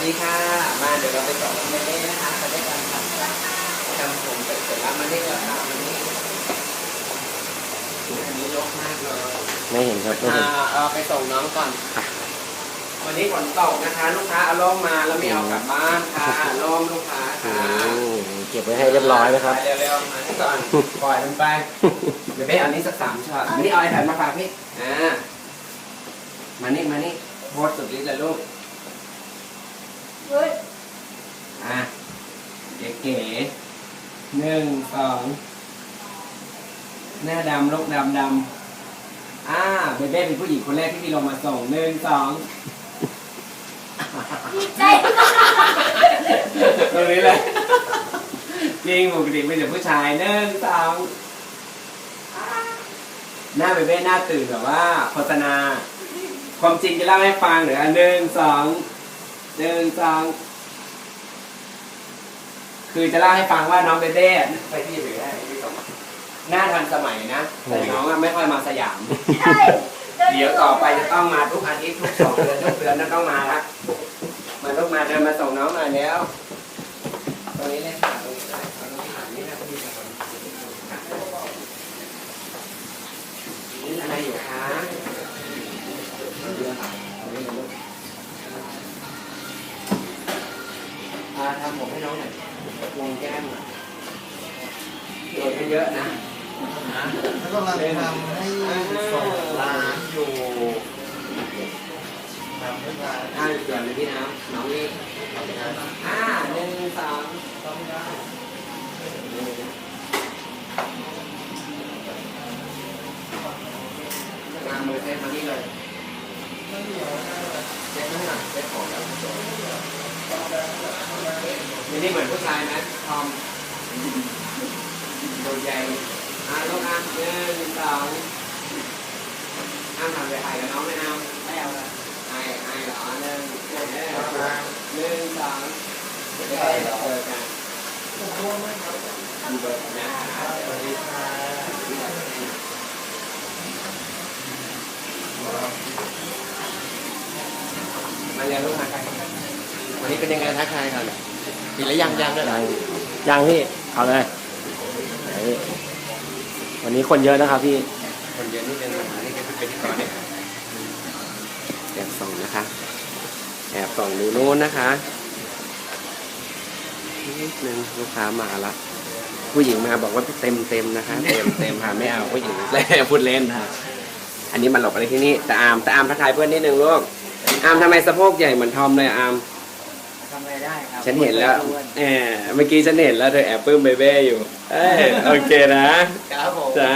วัสดีค่ะ มาเดี๋ยวเราไปต่อกันเล่นๆนะคะไปด้วยกันค่ะทำผมเสร็จแล้วมานี่ก็ตามมานี่อันนี้รกมากเลยไม่เห็นครับไม่เห็นอ่าเอาไปส่งน้องก่อน วันนี้ฝนตกนะคะ ลูกค้าเอาล่มมาแล้วไม่เอากลับบ้านค่ะล่มลูกค้าอืค่ะมเก็บไว้ให้เรียบร้อยนะครับไปเร็วๆมานี่ก่อนปล่อยมันไปเดี๋ยวไปเอานี้สักสามช็อตมานี่เอาไอ้แผ่นมาฝากพี่อ่ามานี่มานี่โพสต์สุดฤทธิ์เลยลูก เฮ้ย อะ เก๋ๆหนึ่งสองหน้าดำลูกดำดำอ่าเบเบ้เป็นผู้หญิงคนแรกที่พี่ลงมาส่งหนึ่งสองดีใจมากตรงนี้เลยจริงปกติเป็นแต่ผู้ชายหนึ่งสองหน้าเบเบ้หน้าตื่นแบบว่าโฆษณา ความจริงจะเล่าให้ฟังหรืออันหนึ่งสองหนึ่งสอง คือจะเล่าให้ฟังว่าน้องเบเบ้ไปที่หรือได้ที่ส่งมาหน้าทันสมัยนะแต่น้องอะไม่ค่อยมาสยามใช่เดี๋ยวต่อไปจะต้องมาทุกอาทิตย์ทุกสองเดือนทุกเดือนนั่นต้องมาละมาลูกมาเดินมาส่งน้องหน่อยแล้วตรงนี้เลยค่ะตรงนี้เลยเอาตรงนี้ค่ะนี่นะพี่ครับนี่อะไรอยู่คะอ่าทำผมให้น้องหน่อย ลงแก้มโดนไม่เยอะนะแล้วกำลังทำให้ส่งร้านอยู่ทำให้ร้านอ่าเดี๋ยวเลยพี่น้ำน้องนี่อ่าหนึ่งสองต้องได้งานมือเซ็ตมานี่เลยเซ็ตไม่หนักเซ็ตของ แล้วนี่เหมือนผู้ชายไหมทอมตัวใหญ่อ่าลูกอะหนึ่งสองห้ามทำไปถ่ายกับน้องไม่เอาไม่เอาเลยไอไอหรอหนึ่งหนึ่งสองไม่ได้เหรอเจอกันดูเบอร์นะครับสวัสดีค่ะมาเรียนรู้มากันวันนี้เป็นยังไงทักทายก่อน ปีแล้วยังยังด้วยเหรอยังยังพี่ เอาเลยไหนพี่วันนี้คนเยอะนะครับพี่ คนเยอะนิดนึงอันนี้ก็คือเป็นที่ก่อนเนี่ยแอบส่องนะคะ แอบส่องดูนู้นนะคะนิดนึงลูกค้ามาละ ผู้หญิงมาบอกว่าเต็มเต็มๆนะคะ เต็มเต็มค่ะไม่เอาผู้หญิงเล่นพูดเล่นค่ะ อันนี้มันหลบอะไรที่นี่แต่อามแต่อามทักทายเพื่อนนิดนึงลูกอามทำไมสะโพกใหญ่เหมือนทอมเลยอาม ทำอะไรได้ครับฉันเห็นแล้วแหมเมื่อกี้ฉันเห็นแล้วเธอแอบปลื้มเบเบ้อยู่เอ้ยโอเคนะครับผมจ้า